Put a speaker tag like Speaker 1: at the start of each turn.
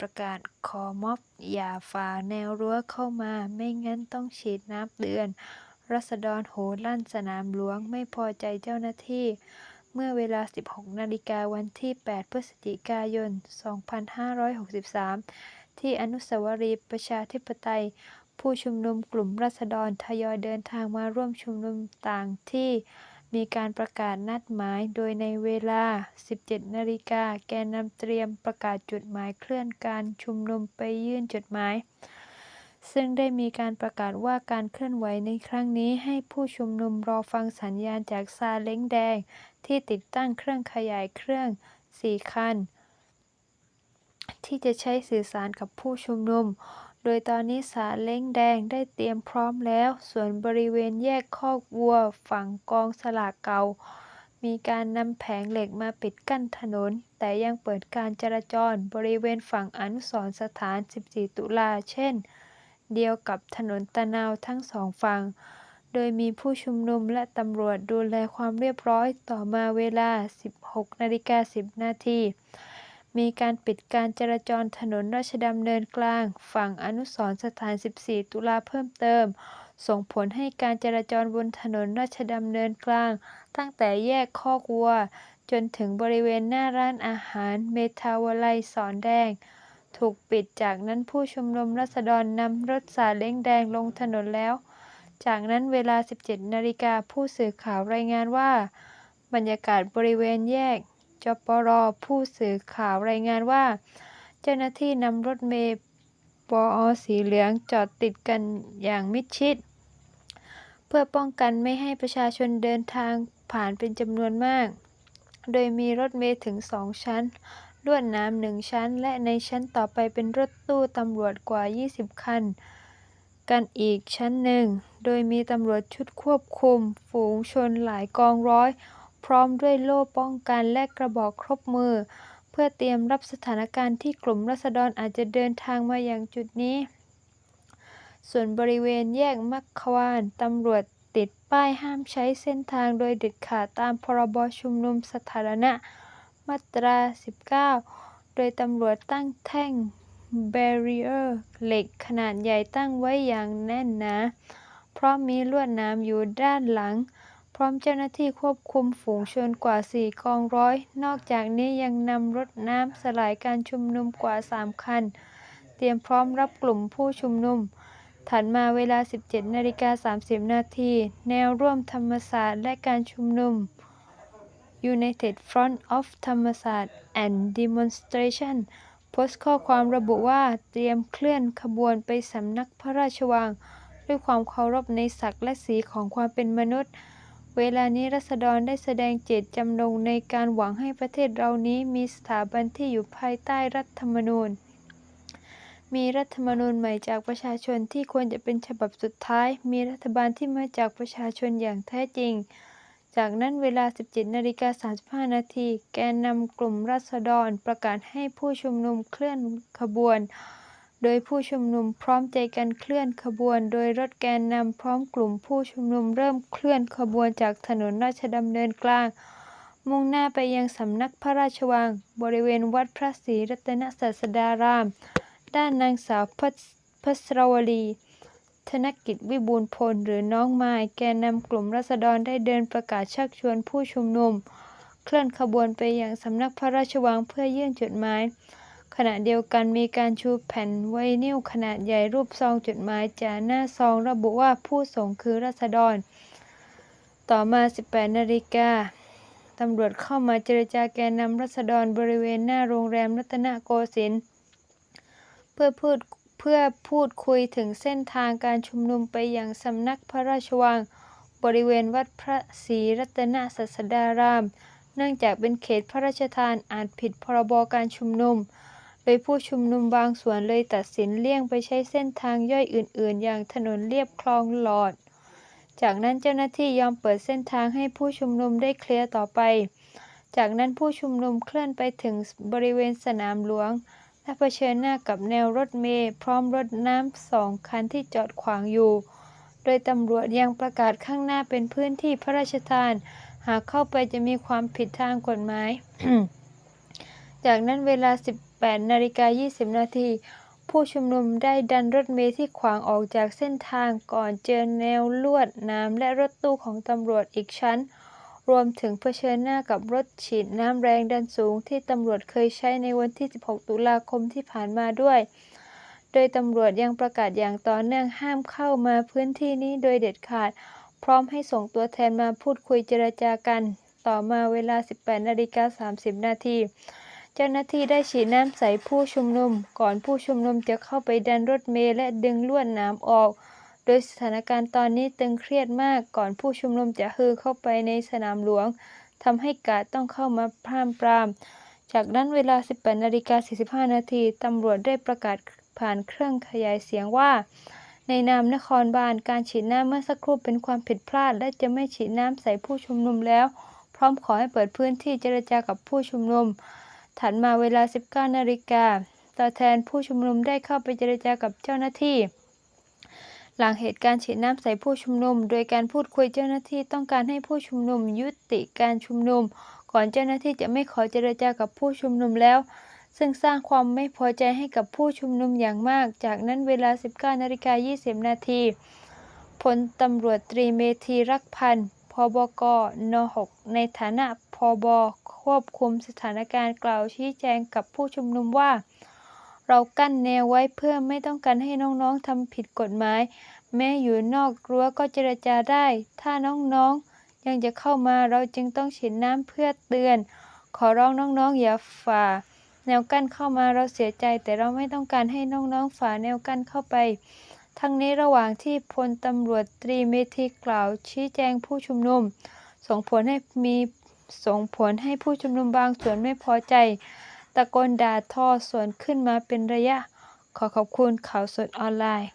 Speaker 1: ประกาศขอม็อบ อย่าฝ่าแนวรั้วเข้ามา ไม่งั้นต้องฉีดน้ำเตือน รัษฎรโหลั่นสนามหลวงไม่พอใจเจ้าหน้าที่ เมื่อเวลา 16 นาฬิกาวันที่ 8 พฤศจิกายน 2563 ที่อนุสาวรีย์ประชาธิปไตย ผู้ชุมนุมกลุ่มราษฎรทยอยเดินทางมาร่วมชุมนุมต่างที่ มีการประกาศนัดหมายโดยในเวลา 17 นาฬิกาแกนนำเตรียมประกาศจุดหมายเคลื่อนการชุมนุมไปยื่นจดหมาย ซึ่งได้มีการประกาศว่าการเคลื่อนไหวในครั้งนี้ให้ผู้ชุมนุมรอฟังสัญญาณจากซาเล้งแดง ที่ติดตั้งเครื่องขยายเครื่อง 4 คัน ที่จะใช้สื่อสารกับผู้ชุมนุม โดยตอนนี้ซาเล้งแดงได้เตรียมพร้อมแล้ว ส่วนบริเวณแยกคอกวัวฝั่งกองสลากเก่า มีการนำแผงเหล็กมาปิดกั้นถนน แต่ยังเปิดการจราจรบริเวณฝั่งอนุสรสถาน 14 ตุลา เช่น เดียวกับถนนตะนาวทั้งสองฝั่ง โดยมีผู้ชุมนุมและตำรวจดูแลความเรียบร้อยต่อมาเวลา 16นาฬิกา10 นาที มีการปิดการจราจรถนนราชดำเนินกลาง ฝั่งอนุสรสถาน 14 ตุลาเพิ่มเติม ส่งผลให้การจราจรบนถนนราชดำเนินกลาง ตั้งแต่แยกคอกวัว จนถึงบริเวณหน้าร้านอาหารเมทาวลัยสอนแดง ถูกปิดจากนั้นผู้ชุมนุมราษฎรนำรถซาเล้งแดงลงถนนแล้ว จากนั้นเวลา 17 นาฬิกาผู้สื่อข่าวรายงานว่า บรรยากาศบริเวณแยก จปรผู้สื่อข่าวรายงานว่า เจ้าหน้าที่นำรถเมล์ปอสีเหลืองจอดติดกันอย่างมิดชิด เพื่อป้องกันไม่ให้ประชาชนเดินทางผ่านเป็นจำนวนมาก โดยมีรถเมล์ถึงสองชั้นลวดนามหนึ่งชั้น และในชั้นต่อไปเป็นรถตู้ตำรวจกว่า 20 คัน กันอีกชั้นหนึ่ง โดยมีตำรวจชุดควบคุม ฝูงชนหลายกองร้อย พร้อมด้วยโล่ป้องกันและกระบอกครบมือ เพื่อเตรียมรับสถานการณ์ที่กลุ่มราษฎรอาจจะเดินทางมาอย่างจุดนี้ ส่วนบริเวณแยกมัคควานตำรวจติดป้ายห้ามใช้เส้นทางโดยเด็ดขาดตามพรบชุมนุมสาธารณะ มาตรา 19 โดยตำรวจตั้งแท่งแบรีเออร์เหล็กขนาดใหญ่ตั้งไว้อย่างแน่นหนาเพราะมีลวดนามอยู่ด้านหลัง พร้อมเจ้าหน้าที่ควบคุมฝูงชนกว่า 4 กองร้อย นอกจากนี้ยังนำรถน้ำสลายการชุมนุมกว่า 3 คัน เตรียมพร้อมรับกลุ่มผู้ชุมนุม ถัดมาเวลา 17นาฬิกา30 นาที แนวร่วมธรรมศาสตร์และการชุมนุม United Front of ธรรมศาสตร์ and Demonstration โพสต์ข้อความระบุว่าเตรียมเคลื่อนขบวนไปสำนักพระราชวัง ด้วยความเคารพในศักดิ์และสีของความเป็นมนุษย์ เวลานี้รัษฎรได้แสดงเจตจำนงในการหวังให้ประเทศเรานี้มีสถาบันที่อยู่ภายใต้รัฐธรรมนูญ มีรัฐธรรมนูญใหม่จากประชาชนที่ควรจะเป็นฉบับสุดท้าย มีรัฐบาลที่มาจากประชาชนอย่างแท้จริง จากนั้นเวลา 17นาฬิกา35นาทีแกนนำกลุ่มราษฎรประกาศให้ผู้ชุมนุมเคลื่อนขบวน โดยผู้ชุมนุมพร้อมใจกันเคลื่อนขบวน โดยรถแกนนำพร้อมกลุ่มผู้ชุมนุมเริ่มเคลื่อนขบวนจากถนนราชดำเนินกลาง มุ่งหน้าไปยังสำนักพระราชวัง บริเวณวัดพระศรีรัตนศาสดาราม ด้านนางสาวพัสพัสรวลี ธนกิจวิบูลย์พลหรือน้องไม้แกนนำกลุ่มราษฎรได้เดินประกาศชักชวนผู้ชุมนุม เคลื่อนขบวนไปยังสำนักพระราชวังเพื่อยื่นจดหมาย ขณะเดียวกันมีการชูแผ่นไวนิลขนาดใหญ่รูปซองจดหมายจากหน้าซองระบุว่าผู้ส่งคือราษฎร ต่อมา 18 นาฬิกาตำรวจเข้ามาเจรจาแกนนำรัษฎรบริเวณหน้าโรงแรมรัตนโกสินทร์เพื่อพูดเพื่อพูดคุยถึงเส้นทางการชุมนุมไปยังสำนักพระราชวัง บริเวณวัดพระศรีรัตนศาสดาราม เนื่องจากเป็นเขตพระราชทานอาจผิดพรบการชุมนุม โดยผู้ชุมนุมบางส่วนเลยตัดสินเลี่ยงไปใช้เส้นทางย่อยอื่น ๆ อย่างถนนเลียบคลองหลอด จากนั้นเจ้าหน้าที่ยอมเปิดเส้นทางให้ผู้ชุมนุมได้เคลียร์ต่อไป จากนั้นผู้ชุมนุมเคลื่อนไปถึงบริเวณสนามหลวง และเผชิญหน้ากับแนวรถเมล์พร้อมรถน้ำสองคันที่จอดขวางอยู่ โดยตำรวจยังประกาศข้างหน้าเป็นพื้นที่พระราชทาน หากเข้าไปจะมีความผิดทางกฎหมาย จากนั้นเวลา 18นาฬิกา20 นาที ผู้ชุมนุมได้ดันรถเมล์ที่ขวางออกจากเส้นทางก่อนเจอแนวลวดนามและรถตู้ของตำรวจอีกชั้น รวมถึงเผชิญหน้ากับรถฉีดน้ำแรงดันสูงที่ตำรวจเคยใช้ในวันที่ 16 ตุลาคมที่ผ่านมาด้วย โดยตำรวจยังประกาศอย่างต่อเนื่องห้ามเข้ามาพื้นที่นี้โดยเด็ดขาด พร้อมให้ส่งตัวแทนมาพูดคุยเจรจากัน ต่อมาเวลา 18นาฬิกา30 นาที เจ้าหน้าที่ได้ฉีดน้ำใส่ผู้ชุมนุม ก่อนผู้ชุมนุมจะเข้าไปดันรถเมล์และดึงลวดหนามออก โดยสถานการณ์ตอนนี้ตึงเครียดมากก่อนผู้ชุมนุมจะฮือเข้าไปในสนามหลวงทำให้กาดต้องเข้ามาพร่ามปราม จากนั้นเวลา 18นาฬิกา45นาทีตำรวจได้ประกาศผ่านเครื่องขยายเสียงว่า ในนามนครบาลการฉีดน้ำเมื่อสักครู่เป็นความผิดพลาด และจะไม่ฉีดน้ำใส่ผู้ชุมนุมแล้ว พร้อมขอให้เปิดพื้นที่เจรจากับผู้ชุมนุม ถัดมาเวลา 19นาฬิกาตัวแทนผู้ชุมนุมได้เข้าไปเจรจากับเจ้าหน้าที่ หลังเหตุการณ์ฉีดน้ำใส่ผู้ชุมนุม โดยการพูดคุยเจ้าหน้าที่ต้องการให้ผู้ชุมนุมยุติการชุมนุม ก่อนเจ้าหน้าที่จะไม่ขอเจรจากับผู้ชุมนุมแล้ว ซึ่งสร้างความไม่พอใจให้กับผู้ชุมนุมอย่างมาก จากนั้นเวลา 19นาฬิกา20นาทีพลตำรวจตรีเมธีรักพันธ์ บกน 6 ในฐานะพบควบคุมสถานการณ์กล่าวชี้แจงกับผู้ชุมนุมว่า เรากั้นแนวไว้เพื่อไม่ต้องการให้น้องๆทำผิดกฎหมาย แม้อยู่นอกรั้วก็เจรจาได้ ถ้าน้องๆยังจะเข้ามาเราจึงต้องฉีดน้ำเพื่อเตือน ขอร้องน้องๆอย่าฝ่า แนวกั้นเข้ามาเราเสียใจ แต่เราไม่ต้องการให้น้องๆฝ่าแนวกั้นเข้าไป ทั้งนี้ระหว่างที่พลตำรวจตรีเมธีกล่าวชี้แจงผู้ชุมนุม ส่งผลให้มีส่งผลให้ผู้ชุมนุมบางส่วนไม่พอใจ ตะโกนด่าทอส่วนขึ้นมาเป็นระยะ ขอขอบคุณข่าวสดออนไลน์